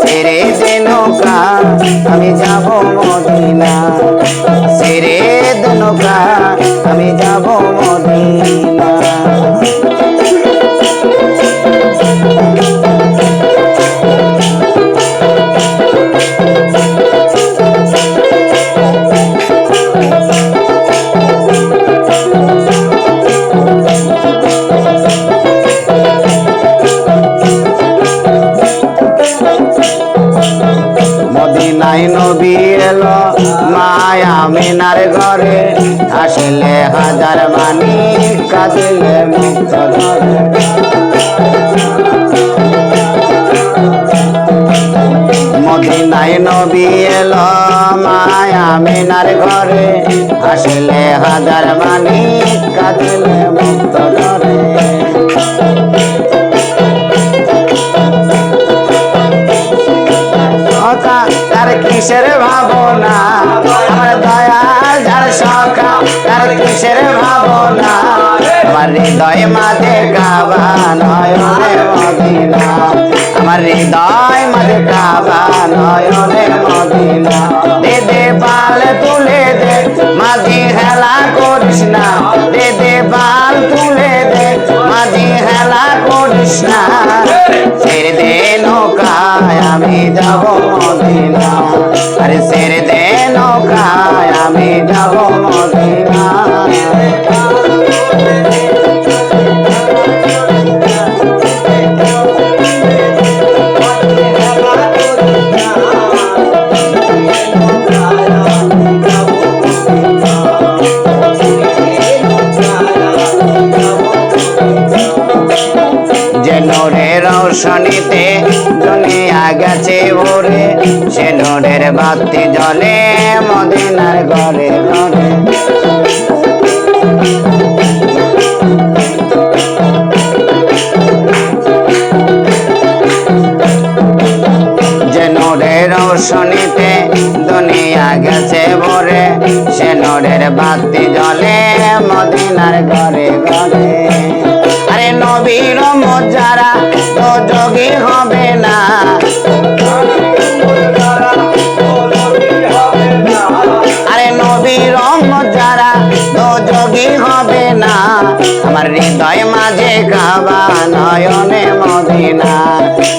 সেরে দে নৌকা আমি যাব মদিনা। সেরে দে নৌকা আমি যাব মদিনা। মদিনায় নবী এলো মায়া মিনার ঘরে। আসলে হাজার মানি কাঁদিলে মুক্ত নবী এলো মায়া মিনার ঘরে। আসলে হাজার মানি কাঁদিলে মুক্ত ধরে কিসের ভাবনা? আমার দয়াল যার সখা, তার কিসের ভাবনা? আমার হৃদয় মাঝে কাবা নয়নে মদিনা। আমার হৃদয় মাঝে কাবা নয়নে মদিনা। দে দে বাল তুলে দে, মাঝি হেলা করিস না। দে দে বাল ছেড়ে দে সে নোরের বাতি জলে মদিনার ঘরে ঘরে। যে দুনিয়া গেছে ভরে, সে নোরের বাতি জলে মদিনার ঘরে ঘরে। আরে নবীর মজারা তো যোগী হবে না। আমার হৃদয় মাঝে কাবা নয়নে মদিনা।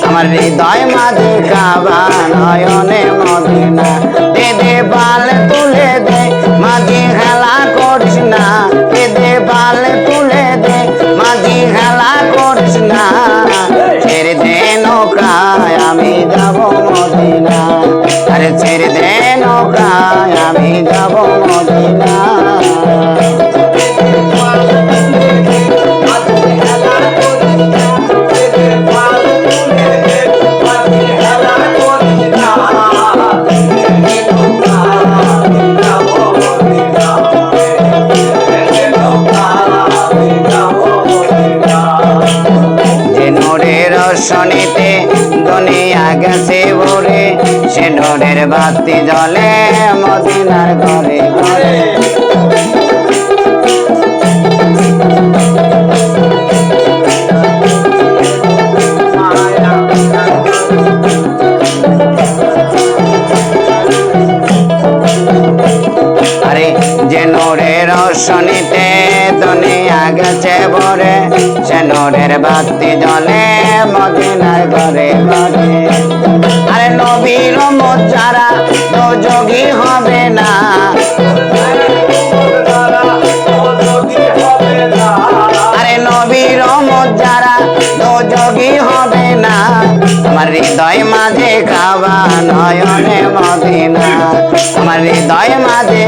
আমার হৃদয় মাঝে কাবা নয়নে মদিনা। দে দে বাল তুলে দে, মাঝি খেলা করিস না। দে দে বাল তুলে দে, মাঝি খেলা করিস না। ছেড়ে দে নৌকায়, আমি যাব মদিনা। আরে ছেড়ে দে নৌকায়, আমি যাব মদিনা। গেছে ভরে সে নোরের বাতি জলে মদিনার ঘরে ঘরে। আরে, যে নোরের শনিতে দুনিয়া গেছে ভরে নোরের বাতি জলে মদিনার ঘরে ঘরে। আরে নবীর মজারা তো যোগী হবে না। আমার হৃদয় মাঝে কাবা নয়নে মদিনা। আমার হৃদয় মাঝে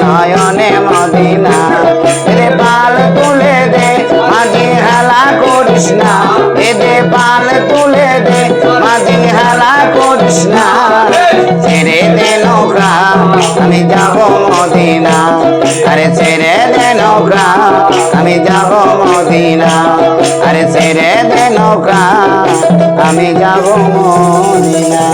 নয়নে কৃষ্ণা। ছেড়ে দেন গ্রাম আমি যাব মদিনা। আরে ছেড়ে দেন গ্রাম আমি যাব মদিনা। আরে ছেড়ে দেন গ্রাম আমি যাব মদিনা।